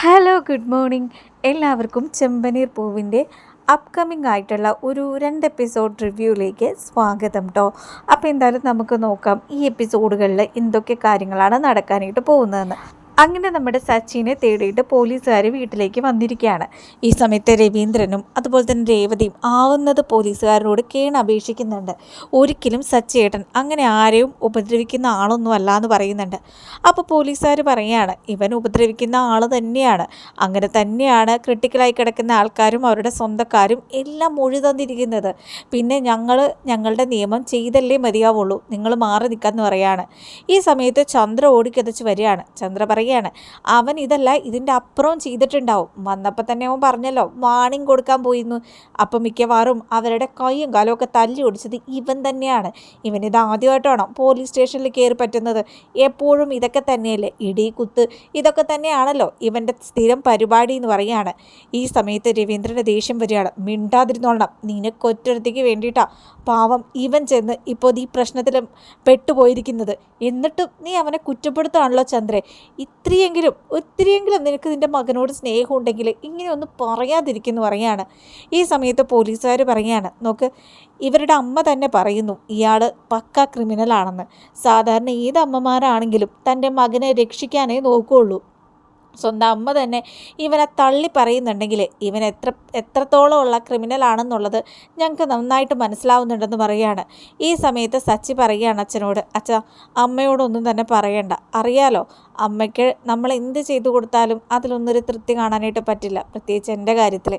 Hello good morning എല്ലാവർക്കും ചെമ്പനീർ പൂവിന്റെ upcoming ആയിട്ടുള്ള ഒരു രണ്ട് എപ്പിസോഡ് റിവ്യൂയിലേക്ക് സ്വാഗതം കേട്ടോ അപ്പോൾ എന്തായാലും നമുക്ക് നോക്കാം ഈ എപ്പിസോഡുകളിൽ എന്തൊക്കെ കാര്യങ്ങളാണ് നടക്കാനായിട്ട് പോകുന്നതെന്ന്. അങ്ങനെ നമ്മുടെ സച്ചിനെ തേടിയിട്ട് പോലീസുകാർ വീട്ടിലേക്ക് വന്നിരിക്കുകയാണ്. ഈ സമയത്ത് രവീന്ദ്രനും അതുപോലെ തന്നെ രേവതിയും ആവുന്നത് പോലീസുകാരോട് കേണപേക്ഷിക്കുന്നുണ്ട്. ഒരിക്കലും സച്ചേട്ടൻ അങ്ങനെ ആരെയും ഉപദ്രവിക്കുന്ന ആളൊന്നും അല്ല എന്ന് പറയുന്നുണ്ട്. അപ്പോൾ പോലീസുകാർ പറയുകയാണ് ഇവൻ ഉപദ്രവിക്കുന്ന ആൾ തന്നെയാണ്. അങ്ങനെ തന്നെയാണ് ക്രിട്ടിക്കലായി കിടക്കുന്ന ആൾക്കാരും അവരുടെ സ്വന്തക്കാരും എല്ലാം മൊഴി തന്നിരിക്കുന്നത്. പിന്നെ ഞങ്ങൾ ഞങ്ങളുടെ നിയമം ചെയ്തല്ലേ മതിയാവുള്ളൂ. നിങ്ങൾ മാറി നിൽക്കാമെന്ന് പറയാണ്. ഈ സമയത്ത് ചന്ദ്ര ഓടിക്കതച്ച് വരികയാണ്. ചന്ദ്ര പറയുകയാണ്. അവൻ ഇതല്ല ഇതിന്റെ അപ്പുറവും ചെയ്തിട്ടുണ്ടാവും. വന്നപ്പോൾ തന്നെ അവൻ പറഞ്ഞല്ലോ വാണിംഗ് കൊടുക്കാൻ പോയിരുന്നു. അപ്പം മിക്കവാറും അവരുടെ കൈയും കാലവും ഒക്കെ തല്ലി ഓടിച്ചത് ഇവൻ തന്നെയാണ്. ഇവൻ ഇത് ആദ്യമായിട്ടാണോ പോലീസ് സ്റ്റേഷനിൽ കയറി പറ്റുന്നത്? എപ്പോഴും ഇതൊക്കെ തന്നെയല്ലേ? ഇടി കുത്ത് ഇതൊക്കെ തന്നെയാണല്ലോ ഇവന്റെ സ്ഥിരം പരിപാടി എന്ന് പറയുകയാണ്. ഈ സമയത്ത് രവീന്ദ്രന്റെ ദേഷ്യം വരികയാണ്. മിണ്ടാതിരുന്നോളണം. നിനക്കൊറ്റൊരുത്തേക്ക് വേണ്ടിയിട്ടാ പാവം ഇവൻ ചെന്ന് ഇപ്പോൾ ഈ പ്രശ്നത്തിലും പെട്ടുപോയിരിക്കുന്നത്. എന്നിട്ടും നീ അവനെ കുറ്റപ്പെടുത്താണല്ലോ ചന്ദ്രൻ ഇത്രയെങ്കിലും ഒത്തിരിയെങ്കിലും നിനക്ക് നിന്റെ മകനോട് സ്നേഹമുണ്ടെങ്കിൽ ഇങ്ങനെ ഒന്ന് പറയാതിരിക്കുന്നു പറയാണ്. ഈ സമയത്ത് പോലീസുകാർ പറയാണ് നോക്ക് ഇവരുടെ അമ്മ തന്നെ പറയുന്നു ഇയാൾ പക്ക ക്രിമിനലാണെന്ന്. സാധാരണ ഏത് അമ്മമാരാണെങ്കിലും തന്റെ മകനെ രക്ഷിക്കാനേ നോക്കുകയുള്ളൂ. സ്വന്തം അമ്മ തന്നെ ഇവനെ തള്ളി പറയുന്നുണ്ടെങ്കിൽ ഇവൻ എത്ര എത്രത്തോളമുള്ള ക്രിമിനലാണെന്നുള്ളത് ഞങ്ങൾക്ക് നന്നായിട്ട് മനസ്സിലാവുന്നുണ്ടെന്ന് പറയുകയാണ് ഈ സമയത്ത് സച്ചി പറയുകയാണ് അച്ഛനോട് അച്ഛ അമ്മയോടൊന്നും തന്നെ പറയണ്ട. അറിയാലോ അമ്മയ്ക്ക് നമ്മൾ എന്ത് ചെയ്തു കൊടുത്താലും അതിലൊന്നൊരു തൃപ്തി കാണാനായിട്ട് പറ്റില്ല. പ്രത്യേകിച്ച് എന്റെ കാര്യത്തിൽ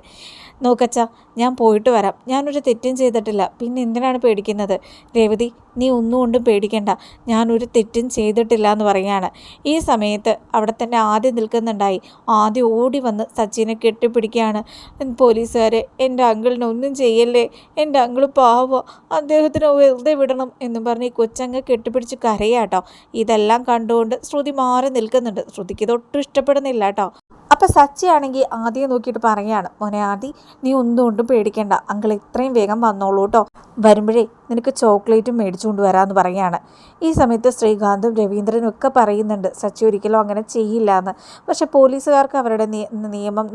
നോക്കച്ച ഞാൻ പോയിട്ട് വരാം. ഞാനൊരു തെറ്റും ചെയ്തിട്ടില്ല. പിന്നെ എന്തിനാണ് പേടിക്കുന്നത്? രേവതി നീ ഒന്നും കൊണ്ടും പേടിക്കണ്ട. ഞാനൊരു തെറ്റും ചെയ്തിട്ടില്ല എന്ന് പറയുകയാണ്. ഈ സമയത്ത് അവിടെ തന്നെ ആദ്യം നിൽക്കുന്നുണ്ടായി. ആദ്യം ഓടി വന്ന് സച്ചിനെ കെട്ടിപ്പിടിക്കുകയാണ്. പോലീസുകാരെ എന്റെ അങ്കിളിനെ ഒന്നും ചെയ്യല്ലേ? എന്റെ അങ്കിൾ പാവോ. അദ്ദേഹത്തിന് വെറുതെ വിടണം എന്നും പറഞ്ഞ് ഈ കൊച്ചങ്ങ് കെട്ടിപ്പിടിച്ച് കരയാട്ടോ. ഇതെല്ലാം കണ്ടുകൊണ്ട് ശ്രുതി മാറി നിൽക്കുന്നുണ്ട്. ശ്രുതിക്ക് ഇതൊട്ടും ഇഷ്ടപ്പെടുന്നില്ല കേട്ടോ. അപ്പോൾ സച്ചിയാണെങ്കിൽ ആദ്യം നോക്കിയിട്ട് പറയാണ് മോനെ ആദി നീ ഒന്നും കൊണ്ടും പേടിക്കണ്ട. അങ്കിൾ ഇത്രയും വേഗം വന്നോളൂ കേട്ടോ. വരുമ്പോഴേ നിനക്ക് ചോക്ലേറ്റും മേടിച്ചുകൊണ്ട് വരാമെന്ന് പറയാണ്. ഈ സമയത്ത് ശ്രീകാന്തും രവീന്ദ്രനും ഒക്കെ പറയുന്നുണ്ട് സച്ചി ഒരിക്കലും അങ്ങനെ ചെയ്യില്ല എന്ന് പക്ഷെ പോലീസുകാർക്ക് അവരുടെ നിയമം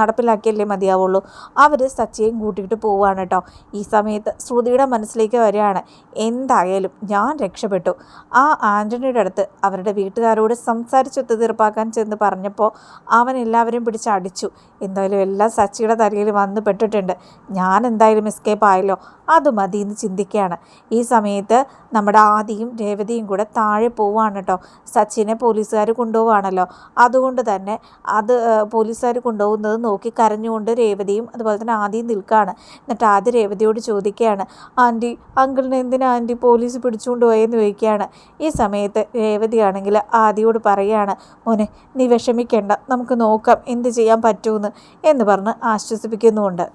നടപ്പിലാക്കിയല്ലേ മതിയാവുള്ളൂ. അവർ സച്ചിയെയും കൂട്ടിയിട്ട് പോവുകയാണ് കേട്ടോ ഈ സമയത്ത് ശ്രുതിയുടെ മനസ്സിലേക്ക് വരികയാണ് എന്തായാലും ഞാൻ രക്ഷപ്പെട്ടു. ആ ആന്റണിയുടെ അടുത്ത് അവരുടെ വീട്ടുകാരോട് സംസാരിച്ച് ഒത്തുതീർപ്പാക്കാൻ ചെന്ന് പറഞ്ഞപ്പോൾ അവൻ എല്ലാവരും പിടിച്ച് അടിച്ചു. എന്തായാലും എല്ലാം സച്ചിയുടെ തലയിൽ വന്ന് പെട്ടിട്ടുണ്ട്. ഞാൻ എന്തായാലും എസ്കേപ്പ് ആയല്ലോ. അത് മതി എന്ന് ചിന്തിക്കുകയാണ് ഈ സമയത്ത് നമ്മുടെ ആദിയും രേവതിയും കൂടെ താഴെ പോവുകയാണ് കേട്ടോ സച്ചിനെ പോലീസുകാർ കൊണ്ടുപോവാണല്ലോ. അതുകൊണ്ട് തന്നെ അത് പോലീസുകാർ കൊണ്ടുപോകുന്നത് നോക്കി കരഞ്ഞുകൊണ്ട് രേവതിയും അതുപോലെ തന്നെ ആദ്യം നിൽക്കുകയാണ് എന്നിട്ട് ആദ്യം രേവതിയോട് ചോദിക്കുകയാണ് ആന്റി അങ്കിളിനെ എന്തിനാ ആന്റി പോലീസ് പിടിച്ചുകൊണ്ട് പോയെന്ന് ചോദിക്കുകയാണ്. ഈ സമയത്ത് രേവതിയാണെങ്കിൽ ആദ്യയോട് പറയുകയാണ് മോനെ നീ വിഷമിക്കേണ്ട. നമുക്ക് നോക്കാം എന്ത് ചെയ്യാൻ പറ്റുമെന്ന് എന്ന് പറഞ്ഞ് ആശ്വസിപ്പിക്കുന്നുമുണ്ട്.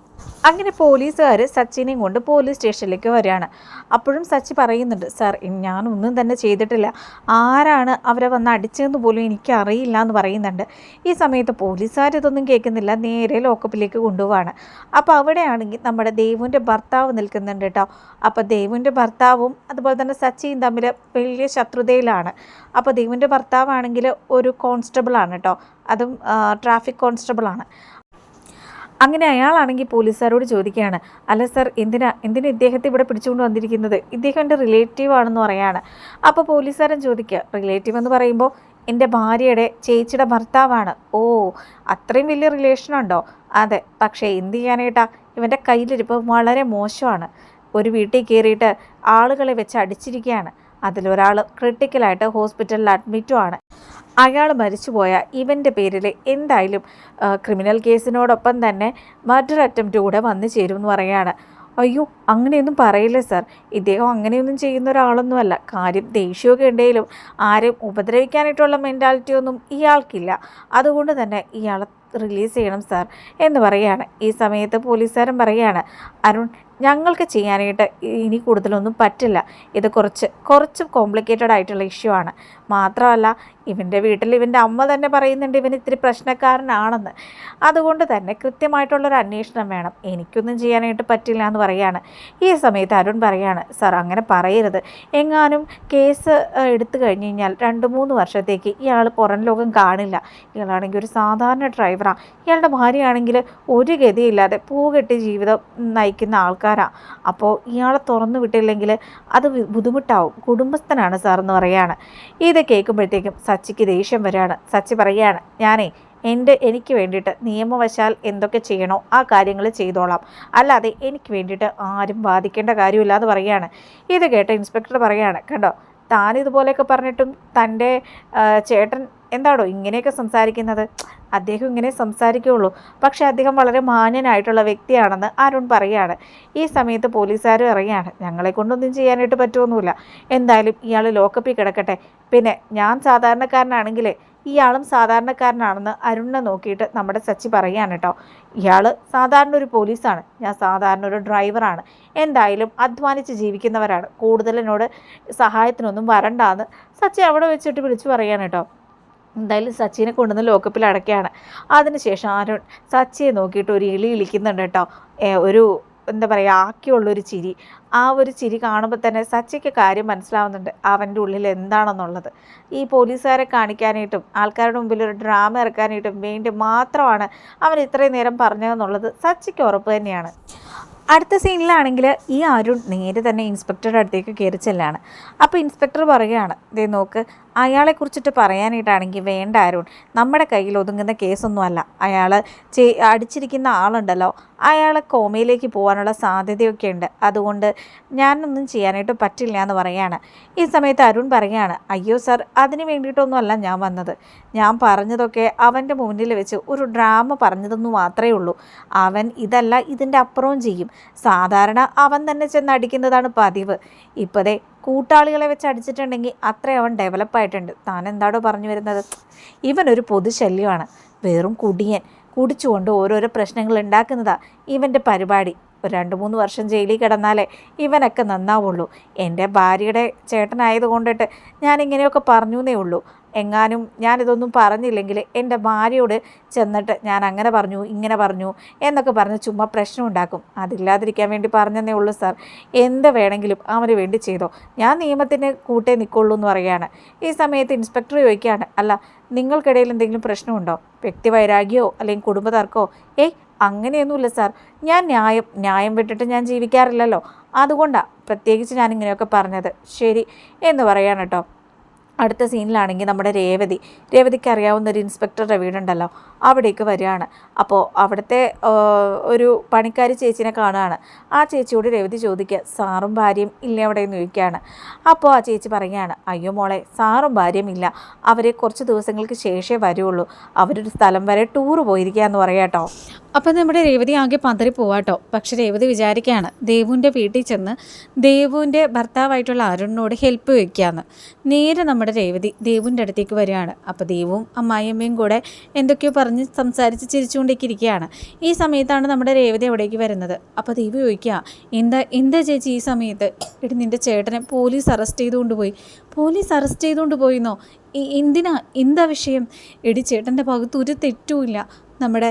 അങ്ങനെ പോലീസുകാർ സച്ചിനെയും കൊണ്ട് പോലീസ് സ്റ്റേഷനിലേക്ക് വരികയാണ്. അപ്പോഴും സച്ചി പറയുന്നുണ്ട് സാർ ഞാനൊന്നും തന്നെ ചെയ്തിട്ടില്ല. ആരാണ് അവരെ വന്ന് അടിച്ചതെന്ന് പോലും എനിക്കറിയില്ല എന്ന് പറയുന്നുണ്ട്. ഈ സമയത്ത് പോലീസുകാർ ഇതൊന്നും കേൾക്കുന്നില്ല. നേരെ ലോക്കപ്പിലേക്ക് കൊണ്ടുപോവാണ്. അപ്പോൾ അവിടെയാണെങ്കിൽ നമ്മുടെ ദേവുവിന്റെ ഭർത്താവ് നിൽക്കുന്നുണ്ട് കേട്ടോ. അപ്പോൾ ദേവുവിന്റെ ഭർത്താവും അതുപോലെ തന്നെ സച്ചിയും തമ്മിൽ വലിയ ശത്രുതയിലാണ്. അപ്പോൾ ദേവുവിന്റെ ഭർത്താവാണെങ്കിൽ ഒരു കോൺസ്റ്റബിളാണ് കേട്ടോ. അതും ട്രാഫിക് കോൺസ്റ്റബിളാണ്. അങ്ങനെ അയാളാണെങ്കിൽ പോലീസുകാരോട് ചോദിക്കുകയാണ് അല്ല സർ എന്തിനാ എന്തിനാ ഇദ്ദേഹത്തെ ഇവിടെ പിടിച്ചുകൊണ്ട് വന്നിരിക്കുന്നത്? ഇദ്ദേഹം എന്റെ റിലേറ്റീവ് ആണെന്ന് പറയാണ്. അപ്പോൾ പോലീസുകാരൻ ചോദിക്കുക റിലേറ്റീവ് എന്ന് പറയുമ്പോൾ എന്റെ ഭാര്യയുടെ ചേച്ചിയുടെ ഭർത്താവാണ്. ഓ അത്രയും വലിയ റിലേഷൻ ഉണ്ടോ? അതെ പക്ഷേ എന്ത് ചെയ്യാനായിട്ടാ ഇവന്റെ കയ്യിലിരിപ്പ് വളരെ മോശമാണ്. ഒരു വീട്ടിൽ കയറിയിട്ട് ആളുകളെ വെച്ച് അടിച്ചിരിക്കുകയാണ്. അതിലൊരാൾ ക്രിട്ടിക്കലായിട്ട് ഹോസ്പിറ്റലിൽ അഡ്മിറ്റുമാണ്. അയാൾ മരിച്ചുപോയ ഇവന്റെ പേരിൽ എന്തായാലും ക്രിമിനൽ കേസിനോടൊപ്പം തന്നെ മർഡർ അറ്റംപ്റ്റ് കൂടെ വന്നു ചേരും എന്ന് പറയുകയാണ്. അയ്യോ അങ്ങനെയൊന്നും പറയില്ല സാർ? ഇദ്ദേഹം അങ്ങനെയൊന്നും ചെയ്യുന്ന ഒരാളൊന്നുമല്ല കാര്യം ദേഷ്യമൊക്കെ ഉണ്ടെങ്കിലും ആരും ഉപദ്രവിക്കാനായിട്ടുള്ള മെന്റാലിറ്റി ഒന്നും ഇയാൾക്കില്ല. അതുകൊണ്ട് തന്നെ ഇയാളെ റിലീസ് ചെയ്യണം സാർ എന്ന് പറയുകയാണ്. ഈ സമയത്ത് പോലീസുകാരൻ പറയുകയാണ് അരുൺ ഞങ്ങൾക്ക് ചെയ്യാനായിട്ട് ഇനി കൂടുതലൊന്നും പറ്റില്ല. ഇത് കുറച്ച് കുറച്ച് കോംപ്ലിക്കേറ്റഡ് ആയിട്ടുള്ള ഇഷ്യൂ ആണ്. മാത്രമല്ല ഇവന്റെ വീട്ടിൽ ഇവന്റെ അമ്മ തന്നെ പറയുന്നുണ്ട് ഇവൻ ഇത്തിരി പ്രശ്നക്കാരനാണെന്ന്. അതുകൊണ്ട് തന്നെ കൃത്യമായിട്ടുള്ളൊരു അന്വേഷണം വേണം. എനിക്കൊന്നും ചെയ്യാനായിട്ട് പറ്റില്ല എന്ന് പറയാണ്. ഈ സമയത്ത് അരുൺ പറയാണ് സർ അങ്ങനെ പറയരുത്. എങ്ങാനും കേസ് എടുത്തു കഴിഞ്ഞ് കഴിഞ്ഞാൽ രണ്ട് മൂന്ന് വർഷത്തേക്ക് ഇയാൾ പുറം ലോകം കാണില്ല. ഇയാളാണെങ്കിൽ ഒരു സാധാരണ ഡ്രൈവറാണ് ഇയാളുടെ ഭാര്യയാണെങ്കിൽ ഒരു ഗതിയില്ലാതെ പൂകെട്ടി ജീവിതം നയിക്കുന്ന ആൾക്കാരാണ് അപ്പോൾ ഇയാളെ തുറന്നു വിട്ടില്ലെങ്കിൽ അത് ബുദ്ധിമുട്ടാവും. കുടുംബസ്ഥനാണ് സാർ എന്ന് പറയാണ്. ഇത് കേൾക്കുമ്പോഴത്തേക്കും സച്ചിക്ക് ദേഷ്യം വരികയാണ് സച്ചി പറയുകയാണ് ഞാനേ എന്റെ എനിക്ക് വേണ്ടിയിട്ട് നിയമവശാൽ എന്തൊക്കെ ചെയ്യണോ ആ കാര്യങ്ങൾ ചെയ്തോളാം. അല്ലാതെ എനിക്ക് വേണ്ടിയിട്ട് ആരും ബാധിക്കേണ്ട കാര്യമില്ല എന്ന് പറയുകയാണ് ഇത് കേട്ട ഇൻസ്പെക്ടർ പറയുകയാണ് കണ്ടോ താൻ ഇതുപോലെയൊക്കെ പറഞ്ഞിട്ടും തന്റെ ചേട്ടൻ എന്താണോ ഇങ്ങനെയൊക്കെ സംസാരിക്കുന്നത്? അദ്ദേഹം ഇങ്ങനെ സംസാരിക്കുകയുള്ളൂ. പക്ഷേ അദ്ദേഹം വളരെ മാന്യനായിട്ടുള്ള വ്യക്തിയാണെന്ന് അരുൺ പറയുകയാണ്. ഈ സമയത്ത് പോലീസുകാരും ഇറങ്ങിയാണ്. ഞങ്ങളെ കൊണ്ടൊന്നും ചെയ്യാനായിട്ട് പറ്റുമൊന്നുമില്ല എന്തായാലും ഇയാൾ ലോക്കപ്പിൽ കിടക്കട്ടെ. പിന്നെ ഞാൻ സാധാരണക്കാരനാണെങ്കിൽ ഇയാളും സാധാരണക്കാരനാണെന്ന് അരുണിനെ നോക്കിയിട്ട് നമ്മുടെ സച്ചി പറയുകയാണ് കേട്ടോ. ഇയാൾ സാധാരണ ഒരു പോലീസാണ്. ഞാൻ സാധാരണ ഒരു ഡ്രൈവറാണ്. എന്തായാലും അധ്വാനിച്ച് ജീവിക്കുന്നവരാണ്. കൂടുതൽ എന്നോട് സഹായത്തിനൊന്നും വരണ്ടാന്ന് സച്ചി അവിടെ വെച്ചിട്ട് വിളിച്ചു പറയുകയാണ് കേട്ടോ. എന്തായാലും സച്ചിനെ കൊണ്ടുവന്ന് ലോക്കപ്പിൽ അടയ്ക്കുകയാണ്. അതിനുശേഷം ആരുൺ സച്ചിയെ നോക്കിയിട്ട് ഒരു ഇളി ഇളിക്കുന്നുണ്ട് കേട്ടോ. ഒരു എന്താ പറയുക ആക്കിയുള്ളൊരു ചിരി. ആ ഒരു ചിരി കാണുമ്പോൾ തന്നെ സച്ചിക്ക് കാര്യം മനസ്സിലാവുന്നുണ്ട്. അവന്റെ ഉള്ളിൽ എന്താണെന്നുള്ളത്. ഈ പോലീസുകാരെ കാണിക്കാനായിട്ടും ആൾക്കാരുടെ മുമ്പിൽ ഒരു ഡ്രാമ ഇറക്കാനായിട്ടും വേണ്ടി മാത്രമാണ് അവൻ ഇത്രയും നേരം പറഞ്ഞതെന്നുള്ളത് സച്ചിക്ക് ഉറപ്പ് തന്നെയാണ്. അടുത്ത സീനിലാണെങ്കിൽ ഈ അരുൺ നേരെ തന്നെ ഇൻസ്പെക്ടറുടെ അടുത്തേക്ക് കയറി ചെല്ലാണ്. അപ്പോൾ ഇൻസ്പെക്ടർ പറയുകയാണ് ദേ നോക്ക് അയാളെക്കുറിച്ചിട്ട് പറയാനായിട്ടാണെങ്കിൽ വേണ്ട അരുൺ. നമ്മുടെ കയ്യിൽ ഒതുങ്ങുന്ന കേസൊന്നുമല്ല. അയാൾ ചെ അടിച്ചിരിക്കുന്ന ആളുണ്ടല്ലോ. അയാൾ കോമയിലേക്ക് പോകാനുള്ള സാധ്യതയൊക്കെ ഉണ്ട്. അതുകൊണ്ട് ഞാനൊന്നും ചെയ്യാനായിട്ട് പറ്റില്ല എന്ന് പറയാണ്. ഈ സമയത്ത് അരുൺ പറയുകയാണ് അയ്യോ സർ അതിന് വേണ്ടിയിട്ടൊന്നുമല്ല ഞാൻ വന്നത്. ഞാൻ പറഞ്ഞതൊക്കെ അവന്റെ മുന്നിൽ വെച്ച് ഒരു ഡ്രാമ പറഞ്ഞതെന്ന് മാത്രമേ ഉള്ളൂ. അവൻ ഇതല്ല ഇതിന്റെ അപ്പുറവും ചെയ്യും. സാധാരണ അവൻ തന്നെ ചെന്ന് അടിക്കുന്നതാണ് പതിവ്. ഇപ്പോഴേ കൂട്ടാളികളെ വെച്ച് അടിച്ചിട്ടുണ്ടെങ്കിൽ അത്രയും അവൻ ഡെവലപ്പായിട്ടുണ്ട് താൻ എന്താടോ പറഞ്ഞു വരുന്നത്? ഇവനൊരു പൊതുശല്യമാണ്. വെറും കുടിയൻ. കുടിച്ചുകൊണ്ട് ഓരോരോ പ്രശ്നങ്ങൾ ഉണ്ടാക്കുന്നതാ ഇവന്റെ പരിപാടി. ഒരു രണ്ട് മൂന്ന് വർഷം ജയിലിൽ കിടന്നാലേ ഇവനൊക്കെ നന്നാവുള്ളൂ. എന്റെ ഭാര്യയുടെ ചേട്ടനായത് കൊണ്ടിട്ട് ഞാനിങ്ങനെയൊക്കെ പറഞ്ഞു ഉള്ളൂ. എങ്ങാനും ഞാനിതൊന്നും പറഞ്ഞില്ലെങ്കിൽ എന്റെ ഭാര്യയോട് ചെന്നിട്ട് ഞാൻ അങ്ങനെ പറഞ്ഞു ഇങ്ങനെ പറഞ്ഞു എന്നൊക്കെ പറഞ്ഞ് ചുമ്മാ പ്രശ്നം ഉണ്ടാക്കും. അതില്ലാതിരിക്കാൻ വേണ്ടി പറഞ്ഞതേ ഉള്ളൂ സാർ. എന്ത് വേണമെങ്കിലും അവന് വേണ്ടി ചെയ്തോ. ഞാൻ നിയമത്തിന് കൂട്ടേ നിൽക്കുള്ളൂ എന്ന് പറയുകയാണ്. ഈ സമയത്ത് ഇൻസ്പെക്ടർ ചോദിക്കുകയാണ് അല്ല നിങ്ങൾക്കിടയിൽ എന്തെങ്കിലും പ്രശ്നമുണ്ടോ? വ്യക്തിവൈരാഗ്യമോ അല്ലെങ്കിൽ കുടുംബതർക്കോ ഏയ് അങ്ങനെയൊന്നുമില്ല സാർ. ഞാൻ ന്യായം ന്യായം വിട്ടിട്ട് ഞാൻ ജീവിക്കാറില്ലല്ലോ. അതുകൊണ്ടാണ് പ്രത്യേകിച്ച് ഞാൻ ഇങ്ങനെയൊക്കെ പറഞ്ഞത്. ശരി എന്ന് പറയാൻ കേട്ടോ. അടുത്ത സീനിലാണെങ്കിൽ നമ്മുടെ രേവതി രേവതിക്ക് അറിയാവുന്ന ഒരു ഇൻസ്പെക്ടറുടെ വീടുണ്ടല്ലോ അവിടേക്ക് വരികയാണ്. അപ്പോൾ അവിടുത്തെ ഒരു പണിക്കാരി ചേച്ചീനെ കാണുകയാണ്. ആ ചേച്ചിയോട് രേവതി ചോദിക്കുക സാറും ഭാര്യയും ഇല്ല അവിടെ? എന്ന് ചോദിക്കുകയാണ്. അപ്പോൾ ആ ചേച്ചി പറയുകയാണ് അയ്യോ മോളെ സാറും ഭാര്യയും ഇല്ല. അവരെ കുറച്ച് ദിവസങ്ങൾക്ക് ശേഷമേ വരുള്ളൂ. അവരൊരു സ്ഥലം വരെ ടൂർ പോയിരിക്കുക എന്ന് പറയാം കേട്ടോ അപ്പം നമ്മുടെ രേവതി ആകെ പന്തറി പോവാട്ടോ പക്ഷെ രേവതി വിചാരിക്കുകയാണ് ദേവുവിന്റെ വീട്ടിൽ ചെന്ന് ദേവുവിന്റെ ഭർത്താവായിട്ടുള്ള അരുണിനോട് ഹെൽപ്പ് വയ്ക്കുകയെന്ന് നേരെ നമ്മുടെ രേവതി ദേവുവിന്റെ അടുത്തേക്ക് വരികയാണ്. അപ്പോൾ ദേവും അമ്മായിയമ്മയും കൂടെ എന്തൊക്കെയോ പറഞ്ഞ് സംസാരിച്ച് ചിരിച്ചുകൊണ്ടിരിക്കുകയാണ്. ഈ സമയത്താണ് നമ്മുടെ രേവതി അവിടേക്ക് വരുന്നത്. അപ്പോൾ ദേവി ചോദിക്കുക എന്താ എന്താ ചേച്ചി ഈ സമയത്ത്? എടി നിന്റെ ചേട്ടനെ പോലീസ് അറസ്റ്റ് ചെയ്തുകൊണ്ട് പോയി. പോലീസ് അറസ്റ്റ് ചെയ്തുകൊണ്ട് പോയിന്നോ? എന്തിനാ? എന്താ വിഷയം? എടി ചേട്ടന്റെ ഭാഗത്ത് ഒരു തെറ്റുമില്ല നമ്മുടെ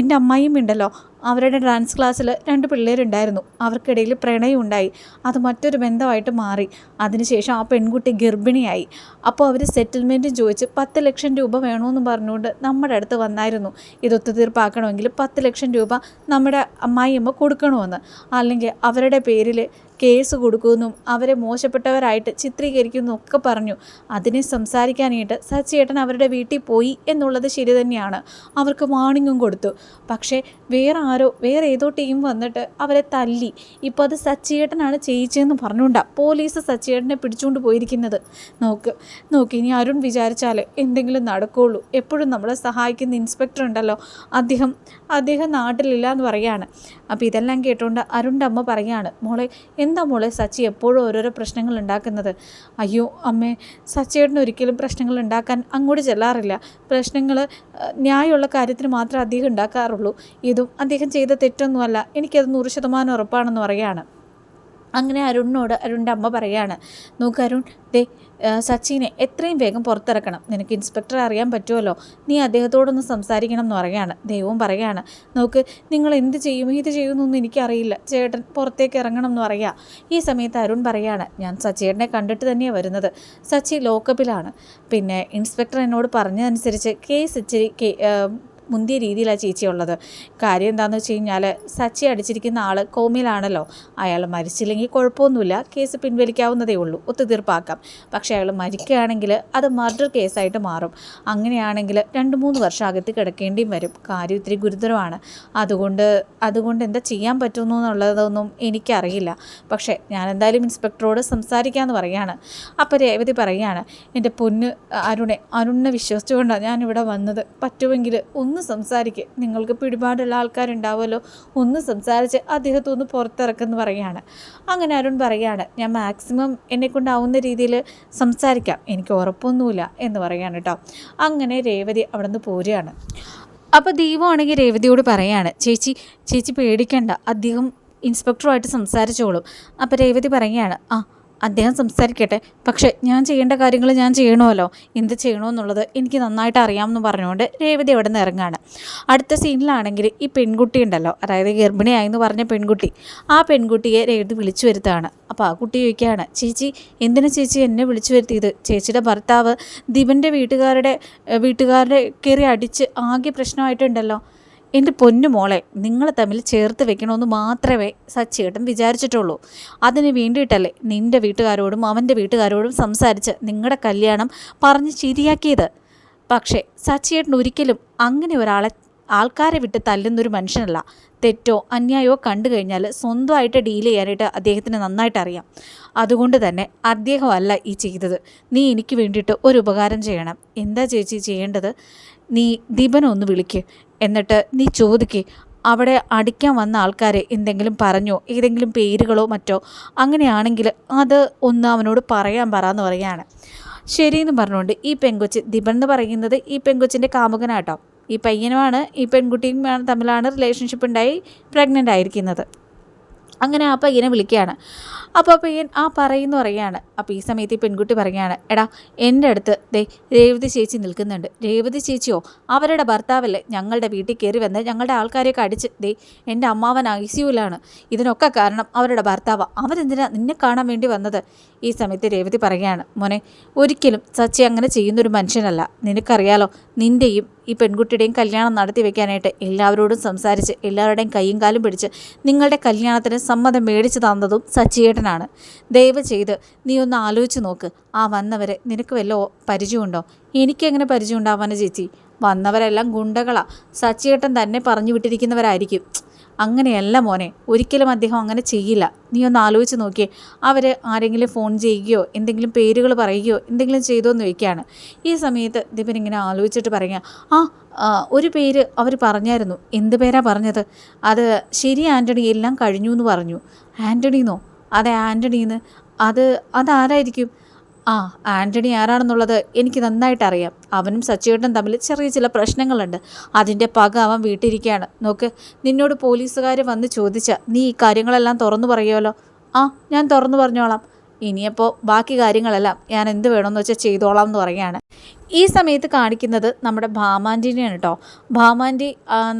എന്റെ അമ്മായിയും ഉണ്ടല്ലോ. അവരുടെ ഡാൻസ് ക്ലാസ്സിൽ രണ്ട് പിള്ളേരുണ്ടായിരുന്നു. അവർക്കിടയിൽ പ്രണയം ഉണ്ടായി. അത് മറ്റൊരു ബന്ധമായിട്ട് മാറി. അതിനുശേഷം ആ പെൺകുട്ടി ഗർഭിണിയായി. അപ്പോൾ അവർ സെറ്റിൽമെന്റ് ചോദിച്ച് പത്ത് ലക്ഷം രൂപ വേണമെന്ന് പറഞ്ഞുകൊണ്ട് നമ്മുടെ അടുത്ത് വന്നായിരുന്നു. ഇത് ഒത്തുതീർപ്പാക്കണമെങ്കിൽ പത്ത് ലക്ഷം രൂപ നമ്മുടെ അമ്മായിയമ്മ കൊടുക്കണമെന്ന് അല്ലെങ്കിൽ അവരുടെ പേരിൽ കേസ് കൊടുക്കുമെന്നും അവരെ മോശപ്പെട്ടവരായിട്ട് ചിത്രീകരിക്കുമെന്നും ഒക്കെ പറഞ്ഞു. അതിനെ സംസാരിക്കാനായിട്ട് സച്ചിയേട്ടൻ അവരുടെ വീട്ടിൽ പോയി എന്നുള്ളത് ശരി തന്നെയാണ്. അവർക്ക് വാണിങ്ങും കൊടുത്തു. പക്ഷേ വേറെ ആരോ വേറെ ഏതോ ടീം വന്നിട്ട് അവരെ തല്ലി. ഇപ്പോൾ അത് സച്ചിയേട്ടനാണ് ചെയ്യിച്ചതെന്ന് പറഞ്ഞുകൊണ്ടാണ് പോലീസ് സച്ചിയേട്ടനെ പിടിച്ചുകൊണ്ട് പോയിരിക്കുന്നത്. നോക്ക് നോക്ക് ഇനി അരുൺ വിചാരിച്ചാൽ എന്തെങ്കിലും നടക്കുകയുള്ളൂ എപ്പോഴും നമ്മളെ സഹായിക്കുന്ന ഇൻസ്പെക്ടർ ഉണ്ടല്ലോ. അദ്ദേഹം അദ്ദേഹം നാട്ടിലില്ല എന്ന് പറയാണ്. അപ്പോൾ ഇതെല്ലാം കേട്ടുകൊണ്ട് അരുണിന്റെ അമ്മ പറയുകയാണ് മോളെ എന്താ മോളെ സച്ചി എപ്പോഴും ഓരോരോ പ്രശ്നങ്ങൾ ഉണ്ടാക്കുന്നത്? അയ്യോ അമ്മേ സച്ചിയേട്ടന് ഒരിക്കലും പ്രശ്നങ്ങൾ ഉണ്ടാക്കാൻ അങ്ങോട്ട് ചെല്ലാറില്ല. പ്രശ്നങ്ങൾ ന്യായമുള്ള കാര്യത്തിന് മാത്രമേ അദ്ദേഹം ഉണ്ടാക്കാറുള്ളൂ. ഇതും അദ്ദേഹം ചെയ്ത തെറ്റൊന്നുമല്ല. എനിക്കത് നൂറ് ശതമാനം ഉറപ്പാണെന്ന് പറയുകയാണ് അങ്ങനെ അരുണിനോട് അരുണിന്റെ അമ്മ പറയുകയാണ് നോക്ക് അരുൺ ദേ സച്ചിനെ എത്രയും വേഗം പുറത്തിറക്കണം. നിനക്ക് ഇൻസ്പെക്ടർ അറിയാൻ പറ്റുമല്ലോ നീ അദ്ദേഹത്തോടൊന്ന് സംസാരിക്കണം എന്ന് പറയുകയാണ് ദൈവവും പറയുകയാണ് നോക്ക് നിങ്ങൾ എന്ത് ചെയ്യും? ഇത് ചെയ്യുമെന്നൊന്നും എനിക്കറിയില്ല. ചേട്ടൻ പുറത്തേക്ക് ഇറങ്ങണം എന്ന് പറയാം. ഈ സമയത്ത് അരുൺ പറയുകയാണ് ഞാൻ സച്ചിയേട്ടനെ കണ്ടിട്ട് തന്നെയാണ് വരുന്നത്. സച്ചി ലോക്കപ്പിലാണ്. പിന്നെ ഇൻസ്പെക്ടർ എന്നോട് പറഞ്ഞതനുസരിച്ച് കേസ് ഇച്ചിരി മുന്തിയ രീതിയിലാണ് ചേച്ചി ഉള്ളത്. കാര്യം എന്താണെന്ന് വെച്ച് കഴിഞ്ഞാൽ സച്ചി അടിച്ചിരിക്കുന്ന ആൾ കോമിലാണല്ലോ. അയാൾ മരിച്ചില്ലെങ്കിൽ കുഴപ്പമൊന്നുമില്ല. കേസ് പിൻവലിക്കാവുന്നതേ ഉള്ളൂ. ഒത്തുതീർപ്പാക്കാം. പക്ഷേ അയാൾ മരിക്കുകയാണെങ്കിൽ അത് മർഡർ കേസായിട്ട് മാറും. അങ്ങനെയാണെങ്കിൽ രണ്ട് മൂന്ന് വർഷം അകത്ത് കിടക്കേണ്ടിയും വരും. കാര്യം ഇത്തിരി ഗുരുതരമാണ്. അതുകൊണ്ട് അതുകൊണ്ട് എന്താ ചെയ്യാൻ പറ്റുന്നു എന്നുള്ളതൊന്നും എനിക്കറിയില്ല. പക്ഷേ ഞാൻ എന്തായാലും ഇൻസ്പെക്ടറോട് സംസാരിക്കാമെന്ന് പറയാണ്. അപ്പോൾ രേവതി പറയുകയാണ് എന്റെ പൊന്ന് അരുണെ അരുണിനെ വിശ്വസിച്ചുകൊണ്ടാണ് ഞാനിവിടെ വന്നത്. പറ്റുമെങ്കിൽ ഒന്ന് സംസാരിക്കുക നിങ്ങൾക്ക് പിടിപാടുള്ള ആൾക്കാരുണ്ടാവുമല്ലോ. ഒന്ന് സംസാരിച്ച് അദ്ദേഹത്തെ ഒന്ന് പുറത്തിറക്കുമെന്ന് പറയുകയാണ്. അങ്ങനെ അരുൺ പറയുകയാണ് ഞാൻ മാക്സിമം എന്നെ കൊണ്ടാവുന്ന രീതിയിൽ സംസാരിക്കാം. എനിക്ക് ഉറപ്പൊന്നുമില്ല എന്ന് പറയുകയാണ് കേട്ടോ. അങ്ങനെ രേവതി അവിടെ നിന്ന് പോരുകയാണ് അപ്പോൾ ദീപമാണെങ്കിൽ രേവതിയോട് പറയാണ് ചേച്ചി ചേച്ചി പേടിക്കണ്ട. അദ്ദേഹം ഇൻസ്പെക്ടറുമായിട്ട് സംസാരിച്ചോളും. അപ്പോൾ രേവതി പറയുകയാണ് ആ അദ്ദേഹം സംസാരിക്കട്ടെ. പക്ഷേ ഞാൻ ചെയ്യേണ്ട കാര്യങ്ങൾ ഞാൻ ചെയ്യണമല്ലോ. എന്ത് ചെയ്യണമെന്നുള്ളത് എനിക്ക് നന്നായിട്ട് അറിയാമെന്ന് പറഞ്ഞുകൊണ്ട് രേവതി അവിടെ നിന്ന് ഇറങ്ങാണ്. അടുത്ത സീനിലാണെങ്കിൽ ഈ പെൺകുട്ടി ഉണ്ടല്ലോ. അതായത് ഗർഭിണിയായെന്ന് പറഞ്ഞ പെൺകുട്ടി. ആ പെൺകുട്ടിയെ രേവതി വിളിച്ചു വരുത്താണ് അപ്പോൾ ആ കുട്ടി ചോദിക്കുകയാണ് ചേച്ചി എന്തിനു ചേച്ചി എന്നെ വിളിച്ചു വരുത്തിയത്? ചേച്ചിയുടെ ഭർത്താവ് ദിവന്റെ വീട്ടുകാരുടെ വീട്ടുകാരുടെ കയറി അടിച്ച് ആകെ പ്രശ്നമായിട്ടുണ്ടല്ലോ. എന്റെ പൊന്നു മോളെ നിങ്ങളെ തമ്മിൽ ചേർത്ത് വെക്കണമെന്ന് മാത്രമേ സച്ചേട്ടൻ വിചാരിച്ചിട്ടുള്ളൂ. അതിന് വേണ്ടിയിട്ടല്ലേ നിന്റെ വീട്ടുകാരോടും അവന്റെ വീട്ടുകാരോടും സംസാരിച്ച് നിങ്ങളുടെ കല്യാണം പറഞ്ഞ് ശരിയാക്കിയത്. പക്ഷേ സച്ചിയേട്ടൻ ഒരിക്കലും അങ്ങനെ ഒരാളെ ആൾക്കാരെ വിട്ട് തല്ലുന്നൊരു മനുഷ്യനല്ല. തെറ്റോ അന്യായോ കണ്ടു കഴിഞ്ഞാൽ സ്വന്തമായിട്ട് ഡീൽ ചെയ്യാനായിട്ട് അദ്ദേഹത്തിന് നന്നായിട്ട് അറിയാം. അതുകൊണ്ട് തന്നെ അദ്ദേഹമല്ല ഈ ചെയ്തത്. നീ എനിക്ക് വേണ്ടിയിട്ട് ഒരു ഉപകാരം ചെയ്യണം. എന്താ ചേച്ചി ചെയ്യേണ്ടത്? നീ ദീപനെ ഒന്ന് വിളിക്ക്. എന്നിട്ട് നീ ചോദിക്ക് അവിടെ അടിക്കാൻ വന്ന ആൾക്കാരെ എന്തെങ്കിലും പറഞ്ഞോ? ഏതെങ്കിലും പേരുകളോ മറ്റോ? അങ്ങനെയാണെങ്കിൽ അത് ഒന്ന് അവനോട് പറയാൻ പറ എന്ന് പറയുകയാണ്. ശരിയെന്ന് പറഞ്ഞുകൊണ്ട് ഈ പെങ്കൊച്ച് ദിപൻ എന്ന് പറയുന്നത് ഈ പെങ്കൊച്ചിന്റെ കാമുകനാട്ടോ. ഈ പയ്യനുമാണ് ഈ പെൺകുട്ടിയും തമ്മിലാണ് റിലേഷൻഷിപ്പ് ഉണ്ടായി പ്രഗ്നന്റ് ആയിരിക്കുന്നത്. അങ്ങനെ ആ പയ്യനെ വിളിക്കുകയാണ്. അപ്പോൾ പയ്യൻ ആ പറയുന്നു പറയുകയാണ്. അപ്പോൾ ഈ സമയത്ത് ഈ പെൺകുട്ടി പറയുകയാണ് എടാ എന്റെ അടുത്ത് ദേ രേവതി ചേച്ചി നിൽക്കുന്നുണ്ട്. രേവതി ചേച്ചിയോ? അവരുടെ ഭർത്താവല്ലേ ഞങ്ങളുടെ വീട്ടിൽ കയറി വന്ന് ഞങ്ങളുടെ ആൾക്കാരെയൊക്കെ അടിച്ച് ദേ എന്റെ അമ്മാവൻ ഐ സിയുലാണ് ഇതിനൊക്കെ കാരണം അവരുടെ ഭർത്താവ്. അവരെന്തിനാ നിന്നെ കാണാൻ വേണ്ടി വന്നത്? ഈ സമയത്ത് രേവതി പറയുകയാണ് മോനെ ഒരിക്കലും സച്ചി അങ്ങനെ ചെയ്യുന്നൊരു മനുഷ്യനല്ല. നിനക്കറിയാലോ നിന്റെയും ഈ പെൺകുട്ടിയുടെയും കല്യാണം നടത്തി വെക്കാനായിട്ട് എല്ലാവരോടും സംസാരിച്ച് എല്ലാവരുടെയും കൈയും കാലും പിടിച്ച് നിങ്ങളുടെ കല്യാണത്തിന് സമ്മതം മേടിച്ചു തന്നതും സച്ചിയേട്ടനാണ്. ദയവ് ചെയ്ത് നീ ഒന്ന് ആലോചിച്ച് നോക്ക്. ആ വന്നവരെ നിനക്ക് വല്ല പരിചയമുണ്ടോ? എനിക്കെങ്ങനെ പരിചയം ഉണ്ടാവാനോ ചേച്ചി? വന്നവരെല്ലാം ഗുണ്ടകളാ. സച്ചിയേട്ടൻ തന്നെ പറഞ്ഞു വിട്ടിരിക്കുന്നവരായിരിക്കും. അങ്ങനെയല്ല മോനെ ഒരിക്കലും അദ്ദേഹം അങ്ങനെ ചെയ്യില്ല. നീ ഒന്ന് ആലോചിച്ച് നോക്കിയേ. അവർ ആരെങ്കിലും ഫോൺ ചെയ്യുകയോ എന്തെങ്കിലും പേരുകൾ പറയുകയോ എന്തെങ്കിലും ചെയ്തോ എന്ന് ചോദിക്കുകയാണ്. ഈ സമയത്ത് ദിപൻ ഇങ്ങനെ ആലോചിച്ചിട്ട് പറയുക ആ ഒരു പേര് അവർ പറഞ്ഞായിരുന്നു. എന്ത് പേരാ പറഞ്ഞത്? അത് ശരി ആന്റണി എല്ലാം കഴിഞ്ഞു എന്ന് പറഞ്ഞു. ആന്റണിന്നോ അതെ ആന്റണിന്ന് അത് അതാരായിരിക്കും? ആ ആന്റണി ആരാണെന്നുള്ളത് എനിക്ക് നന്നായിട്ട് അറിയാം അവനും സച്ചിയേട്ടനും തമ്മിൽ ചെറിയ ചില പ്രശ്നങ്ങളുണ്ട്. അതിന്റെ പക അവൻ വീട്ടിരിക്കുകയാണ്. നോക്ക് നിന്നോട് പോലീസുകാർ വന്ന് ചോദിച്ച നീ ഈ കാര്യങ്ങളെല്ലാം തുറന്നു പറയുമല്ലോ ആ ഞാൻ തുറന്നു പറഞ്ഞോളാം. ഇനിയപ്പോൾ ബാക്കി കാര്യങ്ങളെല്ലാം ഞാൻ എന്ത് വേണമെന്ന് വെച്ചാൽ ചെയ്തോളാം എന്ന് പറയുകയാണ്. ഈ സമയത്ത് കാണിക്കുന്നത് നമ്മുടെ ഭാമാന്റിനെയാണ് കേട്ടോ ഭാമാന്റി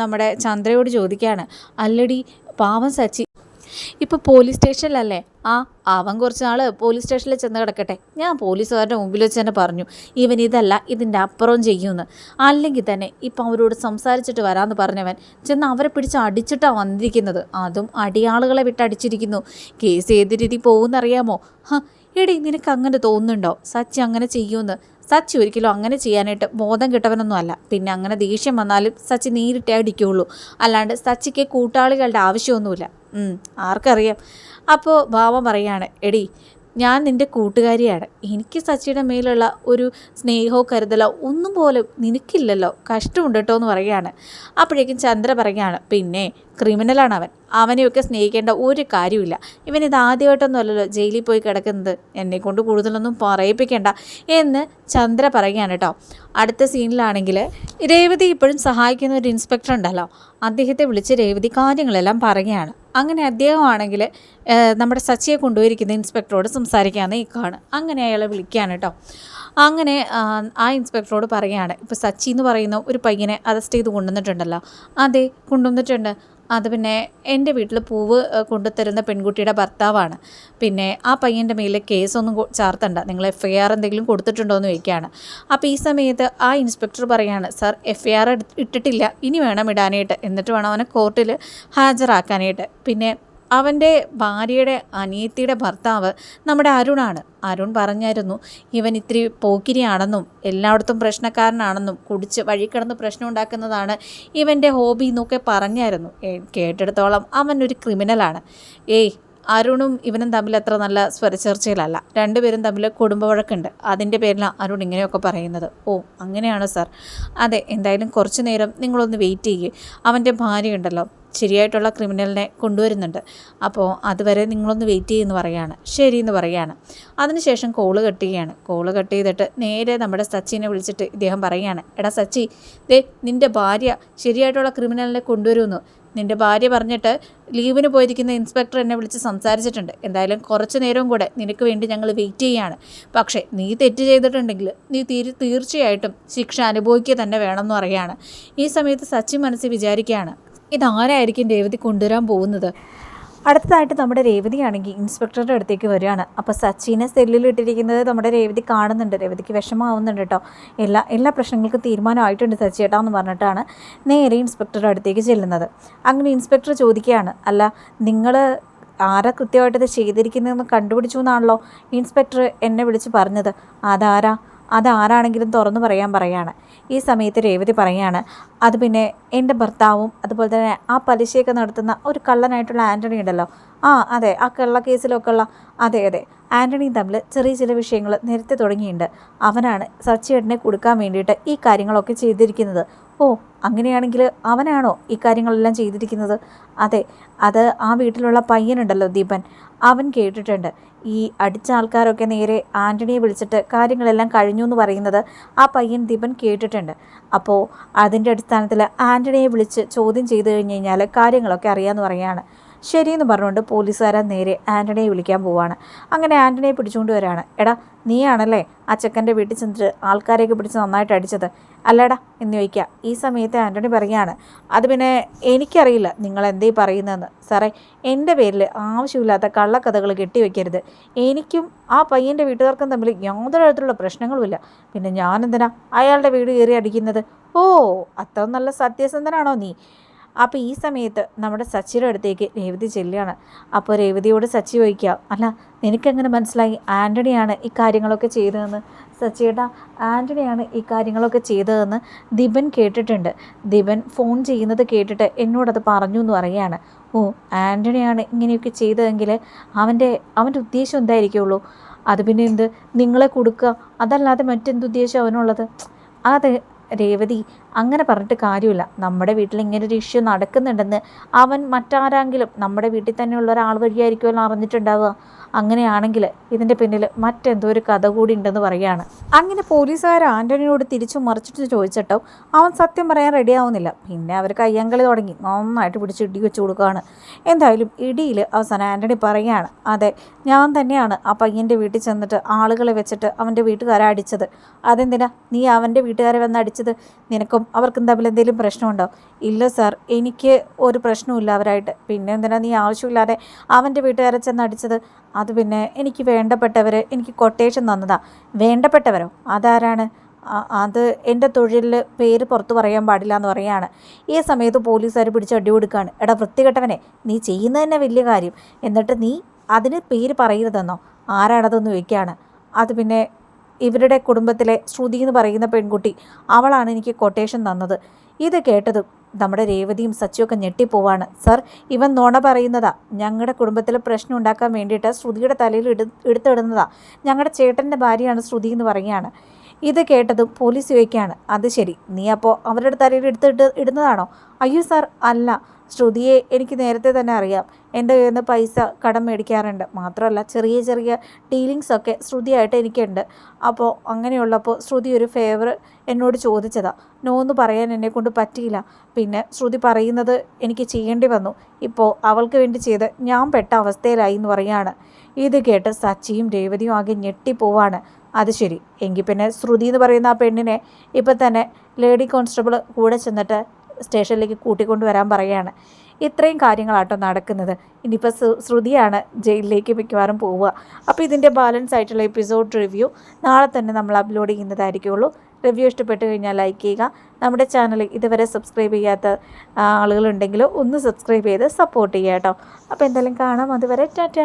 നമ്മുടെ ചന്ദ്രയോട് ചോദിക്കുകയാണ്. അല്ലടി പാവം സച്ചി ഇപ്പോൾ പോലീസ് സ്റ്റേഷനിലല്ലേ? ആ അവൻ കുറച്ച് നാൾ പോലീസ് സ്റ്റേഷനിൽ ചെന്ന് കിടക്കട്ടെ. ഞാൻ പോലീസുകാരുടെ മുമ്പിൽ വെച്ച് തന്നെ പറഞ്ഞു ഇവൻ ഇതല്ല ഇതിന്റെ അപ്പുറം ചെയ്യുമെന്ന് അല്ലെങ്കിൽ തന്നെ ഇപ്പം അവരോട് സംസാരിച്ചിട്ട് വരാമെന്ന് പറഞ്ഞവൻ ചെന്ന് അവരെ പിടിച്ച് അടിച്ചിട്ടാണ് വന്നിരിക്കുന്നത്. അതും അടിയാളുകളെ വിട്ട് അടിച്ചിരിക്കുന്നു. കേസ് ഏത് രീതി പോകുമെന്നറിയാമോ ഹ എടി നിനക്ക് അങ്ങനെ തോന്നുന്നുണ്ടോ? സച്ചി അങ്ങനെ ചെയ്യുമെന്ന് സച്ചി ഒരിക്കലും അങ്ങനെ ചെയ്യാനായിട്ട് ബോധം കിട്ടവനൊന്നും അല്ല. പിന്നെ അങ്ങനെ ദേഷ്യം വന്നാലും സച്ചി നേരിട്ടേ അടിക്കുകയുള്ളൂ അല്ലാണ്ട് സച്ചിക്ക് കൂട്ടാളികളുടെ ആവശ്യമൊന്നുമില്ല. ആർക്കറിയാം. അപ്പോൾ ഭാവ പറയാണ് എടി ഞാൻ നിന്റെ കൂട്ടുകാരിയാണ്. എനിക്ക് സച്ചിയുടെ മേലുള്ള ഒരു സ്നേഹമോ കരുതലോ ഒന്നും പോലും നിനക്കില്ലല്ലോ. കഷ്ടമുണ്ട് കേട്ടോ എന്ന് പറയുകയാണ്. അപ്പോഴേക്കും ചന്ദ്ര പറയുകയാണ് പിന്നെ ക്രിമിനലാണ് അവൻ. അവനെയൊക്കെ സ്നേഹിക്കേണ്ട ഒരു കാര്യമില്ല ഇവൻ ഇത് ആദ്യമായിട്ടൊന്നുമല്ലല്ലോ ജയിലിൽ പോയി കിടക്കുന്നത്. എന്നെ കൊണ്ട് കൂടുതലൊന്നും പറയിപ്പിക്കേണ്ട എന്ന് ചന്ദ്ര പറയുകയാണ് കേട്ടോ. അടുത്ത സീനിലാണെങ്കിൽ രേവതി ഇപ്പോഴും സഹായിക്കുന്ന ഒരു ഇൻസ്പെക്ടർ ഉണ്ടല്ലോ. അദ്ദേഹത്തെ വിളിച്ച് രേവതി കാര്യങ്ങളെല്ലാം പറയുകയാണ്. അങ്ങനെ അദ്ദേഹമാണെങ്കിൽ നമ്മുടെ സച്ചിയെ കൊണ്ടുപോയിരിക്കുന്ന ഇൻസ്പെക്ടറോട് സംസാരിക്കാമെന്ന് ഇക്കാണ് അങ്ങനെ അയാളെ വിളിക്കുകയാണ് കേട്ടോ. അങ്ങനെ ആ ഇൻസ്പെക്ടറോട് പറയുകയാണ് ഇപ്പോൾ സച്ചി എന്ന് പറയുന്ന ഒരു പയ്യനെ അറസ്റ്റ് ചെയ്ത് കൊണ്ടുവന്നിട്ടുണ്ടല്ലോ. അതെ കൊണ്ടുവന്നിട്ടുണ്ട്. അത് പിന്നെ എന്റെ വീട്ടിൽ പൂവ് കൊണ്ടുതരുന്ന പെൺകുട്ടിയുടെ ഭർത്താവാണ്. പിന്നെ ആ പയ്യന്റെ മേലെ കേസൊന്നും ചാർത്തണ്ട. നിങ്ങൾ എഫ് ഐ ആർ എന്തെങ്കിലും കൊടുത്തിട്ടുണ്ടോ എന്ന് ചോദിക്കുകയാണ്. അപ്പോൾ ഈ സമയത്ത് ആ ഇൻസ്പെക്ടർ പറയാണ് സാർ എഫ് ഐ ആർ ഇട്ടിട്ടില്ല. ഇനി വേണം ഇടാനായിട്ട്. എന്നിട്ട് വേണം അവനെ കോർട്ടിൽ ഹാജരാക്കാനായിട്ട്. പിന്നെ അവന്റെ ഭാര്യയുടെ അനിയത്തിയുടെ ഭർത്താവ് നമ്മുടെ അരുണാണ്. അരുൺ പറഞ്ഞായിരുന്നു ഇവൻ ഇത്തിരി പോക്കിരിയാണെന്നും എല്ലായിടത്തും പ്രശ്നക്കാരനാണെന്നും കുടിച്ച് വഴി കിടന്ന് പ്രശ്നം ഉണ്ടാക്കുന്നതാണ് ഇവന്റെ ഹോബി എന്നൊക്കെ പറഞ്ഞായിരുന്നു. കേട്ടിടത്തോളം അവൻ ഒരു ക്രിമിനലാണ്. ഏയ് അരുണും ഇവനും തമ്മിൽ അത്ര നല്ല സ്വരച്ചേർച്ചയിലല്ല. രണ്ടുപേരും തമ്മിൽ കുടുംബ വഴക്കുണ്ട്. അതിന്റെ പേരിലാണ് അരുൺ ഇങ്ങനെയൊക്കെ പറയുന്നത്. ഓ അങ്ങനെയാണോ സാർ? അതെ എന്തായാലും കുറച്ച് നേരം നിങ്ങളൊന്ന് വെയിറ്റ് ചെയ്യേ. അവന്റെ ഭാര്യ ഉണ്ടല്ലോ ശരിയായിട്ടുള്ള ക്രിമിനലിനെ കൊണ്ടുവരുന്നുണ്ട്. അപ്പോൾ അതുവരെ നിങ്ങളൊന്ന് വെയിറ്റ് ചെയ്യുമെന്ന് പറയുകയാണ് ശരി എന്ന് പറയുകയാണ് അതിനുശേഷം കോൾ കട്ട് ചെയ്യുകയാണ്. കോൾ കട്ട് ചെയ്തിട്ട് നേരെ നമ്മുടെ സച്ചിനെ വിളിച്ചിട്ട് ഇദ്ദേഹം പറയുകയാണ്. എടാ സച്ചി ദേ നിന്റെ ഭാര്യ ശരിയായിട്ടുള്ള ക്രിമിനലിനെ കൊണ്ടുവരുമെന്ന്. നിന്റെ ഭാര്യ പറഞ്ഞിട്ട് ലീവിന് പോയിരിക്കുന്ന ഇൻസ്പെക്ടർ എന്നെ വിളിച്ച് സംസാരിച്ചിട്ടുണ്ട്. എന്തായാലും കുറച്ച് നേരവും കൂടെ നിനക്ക് വേണ്ടി ഞങ്ങൾ വെയിറ്റ് ചെയ്യാണ് പക്ഷേ നീ തെറ്റ് ചെയ്തിട്ടുണ്ടെങ്കിൽ നീ തീർ തീർച്ചയായിട്ടും ശിക്ഷ അനുഭവിക്കുക തന്നെ വേണമെന്ന് പറയുകയാണ്. ഈ സമയത്ത് സച്ചി മനസ്സിൽ വിചാരിക്കുകയാണ്. ഇതാരായിരിക്കും രേവതി കൊണ്ടുവരാൻ പോകുന്നത്? അടുത്തതായിട്ട് നമ്മുടെ രേവതിയാണെങ്കിൽ ഇൻസ്പെക്ടറുടെ അടുത്തേക്ക് വരികയാണ്. അപ്പോൾ സച്ചിനെ സെല്ലിലിട്ടിരിക്കുന്നത് നമ്മുടെ രേവതി കാണുന്നുണ്ട്. രേവതിക്ക് വിഷമാവുന്നുണ്ട് കേട്ടോ. എല്ലാ എല്ലാ പ്രശ്നങ്ങൾക്കും തീരുമാനമായിട്ടുണ്ട് സച്ചി ചേട്ടാ എന്ന് പറഞ്ഞിട്ടാണ് നേരെ ഇൻസ്പെക്ടറുടെ അടുത്തേക്ക് ചെല്ലുന്നത്. അങ്ങനെ ഇൻസ്പെക്ടർ ചോദിക്കുകയാണ് അല്ല നിങ്ങൾ ആരാ കൃത്യമായിട്ടത് ചെയ്തിരിക്കുന്നതെന്ന് കണ്ടുപിടിച്ചു എന്നാണല്ലോ ഇൻസ്പെക്ടർ എന്നെ വിളിച്ച് പറഞ്ഞത്. അതാരാ? അതാരാണെങ്കിലും തുറന്നു പറയാൻ പറയാണ്. ഈ സമയത്ത് രേവതി പറയാണ് അത് പിന്നെ എന്റെ ഭർത്താവും അതുപോലെ തന്നെ ആ പലിശയൊക്കെ നടത്തുന്ന ഒരു കള്ളനായിട്ടുള്ള ആന്റണി ഉണ്ടല്ലോ. ആ അതെ ആ കള്ള കേസിലൊക്കെ ഉള്ള അതെ അതെ ആന്റണിയും തമ്മിൽ ചെറിയ ചില വിഷയങ്ങൾ നേരത്തെ തുടങ്ങിയിട്ടുണ്ട്. അവനാണ് സച്ചിയേട്ടനെ കൊടുക്കാൻ വേണ്ടിയിട്ട് ഈ കാര്യങ്ങളൊക്കെ ചെയ്തിരിക്കുന്നത്. ഓ അങ്ങനെയാണെങ്കിൽ അവനാണോ ഇക്കാര്യങ്ങളെല്ലാം കാര്യങ്ങളെല്ലാം ചെയ്തിരിക്കുന്നത്? അതെ അത് ആ വീട്ടിലുള്ള പയ്യനുണ്ടല്ലോ ദീപൻ. അവൻ കേട്ടിട്ടുണ്ട്. ഈ അടിച്ച ആൾക്കാരൊക്കെ നേരെ ആന്റണിയെ വിളിച്ചിട്ട് കാര്യങ്ങളെല്ലാം കഴിഞ്ഞു എന്ന് പറയുന്നത് ആ പയ്യൻ ദീപൻ കേട്ടിട്ടുണ്ട്. അപ്പോൾ അതിന്റെ അടിസ്ഥാനത്തിൽ ആന്റണിയെ വിളിച്ച് ചോദ്യം ചെയ്തു കഴിഞ്ഞ് കഴിഞ്ഞാൽ കാര്യങ്ങളൊക്കെ അറിയാമെന്ന് പറയുകയാണ്. ശരിയെന്ന് പറഞ്ഞുകൊണ്ട് പോലീസുകാരൻ നേരെ ആന്റണിയെ വിളിക്കാൻ പോവാണ്. അങ്ങനെ ആന്റണിയെ പിടിച്ചുകൊണ്ട് വരാണ് എടാ നീയാണല്ലേ ആ ചെക്കന്റെ വീട്ടിൽ ചെന്നിട്ട് ആൾക്കാരെയൊക്കെ പിടിച്ച് നന്നായിട്ട് അടിച്ചത്? അല്ലടാ എന്ന് ചോദിക്കുക. ഈ സമയത്ത് ആന്റണി പറയുകയാണ് അത് പിന്നെ എനിക്കറിയില്ല നിങ്ങൾ എന്തേ പറയുന്നതെന്ന്. സാറേ എന്റെ പേരിൽ ആവശ്യമില്ലാത്ത കള്ളക്കഥകൾ കെട്ടിവെക്കരുത്. എനിക്കും ആ പയ്യന്റെ വീട്ടുകാർക്കും തമ്മിൽ യാതൊരു തരത്തിലുള്ള പ്രശ്നങ്ങളുമില്ല. പിന്നെ ഞാനെന്തിനാ അയാളുടെ വീട് കയറി അടിക്കുന്നത്? ഓ അത്ര നല്ല സത്യസന്ധനാണോ നീ? അപ്പോൾ ഈ സമയത്ത് നമ്മുടെ സച്ചിയുടെ അടുത്തേക്ക് രേവതി ചെല്ലുകയാണ്. അപ്പോൾ രേവതിയോട് സച്ചി ചോദിക്കുക അല്ല നിനക്കെങ്ങനെ മനസ്സിലായി? ആന്റണിയാണ് ഈ കാര്യങ്ങളൊക്കെ ചെയ്തതെന്ന്? സച്ചിയേട്ടാ ആന്റണിയാണ് ഈ കാര്യങ്ങളൊക്കെ ചെയ്തതെന്ന് ദിബൻ കേട്ടിട്ടുണ്ട്. ദിബൻ ഫോൺ ചെയ്യുന്നത് കേട്ടിട്ട് എന്നോടത് പറഞ്ഞു എന്ന് പറയുകയാണ്. ഓ ആന്റണിയാണ് ഇങ്ങനെയൊക്കെ ചെയ്തതെങ്കിൽ അവന്റെ അവന്റെ ഉദ്ദേശം എന്തായിരിക്കുള്ളൂ? അത് പിന്നെ എന്ത്? നിങ്ങളെ കൊടുക്കുക? അതല്ലാതെ മറ്റെന്തുദ്ദേശം അവനുള്ളത്? അത് രേവതി അങ്ങനെ പറഞ്ഞിട്ട് കാര്യമില്ല. നമ്മുടെ വീട്ടിൽ ഇങ്ങനെ ഒരു ഇഷ്യൂ നടക്കുന്നുണ്ടെന്ന് അവൻ മറ്റാരെങ്കിലും നമ്മുടെ വീട്ടിൽ തന്നെയുള്ള ഒരാൾ വഴിയായിരിക്കുമല്ലോ അറിഞ്ഞിട്ടുണ്ടാവുക. അങ്ങനെയാണെങ്കിൽ ഇതിന്റെ പിന്നിൽ മറ്റെന്തോ ഒരു കഥ കൂടി ഉണ്ടെന്ന് പറയുകയാണ്. അങ്ങനെ പോലീസുകാർ ആന്റണിയോട് തിരിച്ചു മറിച്ചിട്ട് ചോദിച്ചിട്ടോ അവൻ സത്യം പറയാൻ റെഡിയാവുന്നില്ല പിന്നെ അവർ കയ്യങ്കളി തുടങ്ങി. നന്നായിട്ട് പിടിച്ച് ഇടി വെച്ച് കൊടുക്കുകയാണ്. എന്തായാലും ഇടിയിൽ അവസാനം ആന്റണി പറയുകയാണ്. അതെ ഞാൻ തന്നെയാണ് ആ പയ്യന്റെ വീട്ടിൽ ചെന്നിട്ട് ആളുകളെ വെച്ചിട്ട് അവന്റെ വീട്ടുകാരെ അടിച്ചത്. അതെന്തിനാ നീ അവന്റെ വീട്ടുകാരെ വന്ന് അടിച്ചത്? നിനക്കും അവർക്കും തമ്മിൽ എന്തെങ്കിലും പ്രശ്നമുണ്ടോ? ഇല്ല സാർ എനിക്ക് ഒരു പ്രശ്നമില്ല അവരായിട്ട്. പിന്നെ എന്തിനാ നീ ആവശ്യമില്ലാതെ അവന്റെ വീട്ടുകാരെ ചെന്ന് അടിച്ചത്? അത് പിന്നെ എനിക്ക് വേണ്ടപ്പെട്ടവർ എനിക്ക് കൊട്ടേഷൻ തന്നതാ. വേണ്ടപ്പെട്ടവരോ? അതാരാണ്? അത് എന്റെ തൊഴിലിൽ പേര് പുറത്തു പറയാൻ പാടില്ല എന്ന് പറയുകയാണ്. ഈ സമയത്ത് പോലീസുകാർ പിടിച്ച് അടി കൊടുക്കുകയാണ്. എടാ വൃത്തികെട്ടവനെ നീ ചെയ്യുന്നത് തന്നെ വലിയ കാര്യം. എന്നിട്ട് നീ അതിന് പേര് പറയരുതെന്നോ? ആരാണതെന്ന് ചോദിക്കുകയാണ്. അത് പിന്നെ ഇവരുടെ കുടുംബത്തിലെ ശ്രുതി എന്ന് പറയുന്ന പെൺകുട്ടി അവളാണ് എനിക്ക് കൊട്ടേഷൻ തന്നത്. ഇത് കേട്ടതും നമ്മുടെ രേവതിയും സച്ചിയൊക്കെ ഞെട്ടിപ്പോവാണ്. സർ ഇവൻ നോണ പറയുന്നതാ. ഞങ്ങളുടെ കുടുംബത്തിൽ പ്രശ്നം ഉണ്ടാക്കാൻ വേണ്ടിയിട്ട് ശ്രുതിയുടെ തലയിൽ എടു എടുത്തിടുന്നതാ. ഞങ്ങളുടെ ചേട്ടന്റെ ഭാര്യയാണ് ശ്രുതി എന്ന് പറയുകയാണ്. ഇത് കേട്ടതും പോലീസ് ചോദിക്കുകയാണ് അത് ശരി നീ അപ്പോൾ അവരുടെ തലയിൽ എടുത്തിട്ട് ഇടുന്നതാണോ? അയ്യോ സാർ അല്ല. ശ്രുതിയെ എനിക്ക് നേരത്തെ തന്നെ അറിയാം. എന്റെ കയ്യിൽ നിന്ന് പൈസ കടം മേടിക്കാറുണ്ട്. മാത്രമല്ല ചെറിയ ചെറിയ ഡീലിങ്സ് ഒക്കെ ശ്രുതിയായിട്ട് എനിക്കുണ്ട്. അപ്പോൾ അങ്ങനെയുള്ളപ്പോൾ ശ്രുതി ഒരു ഫേവർ എന്നോട് ചോദിച്ചതാ. നോ എന്ന് പറയാൻ എന്നെ കൊണ്ട് പറ്റിയില്ല. പിന്നെ ശ്രുതി പറയുന്നത് എനിക്ക് ചെയ്യേണ്ടി വന്നു. ഇപ്പോൾ അവൾക്ക് വേണ്ടി ചെയ്ത് ഞാൻ പെട്ട അവസ്ഥയിലായി എന്ന് പറയാണ് ഇത് കേട്ട് സച്ചിയും രേവതിയും ആകെ ഞെട്ടിപ്പോവാണ്. അത് ശരി. എങ്കിൽ പിന്നെ ശ്രുതി എന്ന് പറയുന്ന ആ പെണ്ണിനെ ഇപ്പം തന്നെ ലേഡി കോൺസ്റ്റബിൾ കൂടെ ചെന്നിട്ട് സ്റ്റേഷനിലേക്ക് കൂട്ടിക്കൊണ്ടുവരാൻ പറയുകയാണ്. ഇത്രയും കാര്യങ്ങളാട്ടോ നടക്കുന്നത്. ഇനിയിപ്പോൾ ശ്രുതിയാണ് ജയിലിലേക്ക് മിക്കവാറും പോവുക. അപ്പോൾ ഇതിന്റെ ബാലൻസ് ആയിട്ടുള്ള എപ്പിസോഡ് റിവ്യൂ നാളെ തന്നെ നമ്മൾ അപ്ലോഡ് ചെയ്യുന്നതായിരിക്കുള്ളൂ. റിവ്യൂ ഇഷ്ടപ്പെട്ട് കഴിഞ്ഞാൽ ലൈക്ക് ചെയ്യുക. നമ്മുടെ ചാനൽ ഇതുവരെ സബ്സ്ക്രൈബ് ചെയ്യാത്ത ആളുകളുണ്ടെങ്കിൽ ഒന്ന് സബ്സ്ക്രൈബ് ചെയ്ത് സപ്പോർട്ട് ചെയ്യുക കേട്ടോ. അപ്പോൾ എന്തായാലും കാണാം. അതുവരെ ടാറ്റ.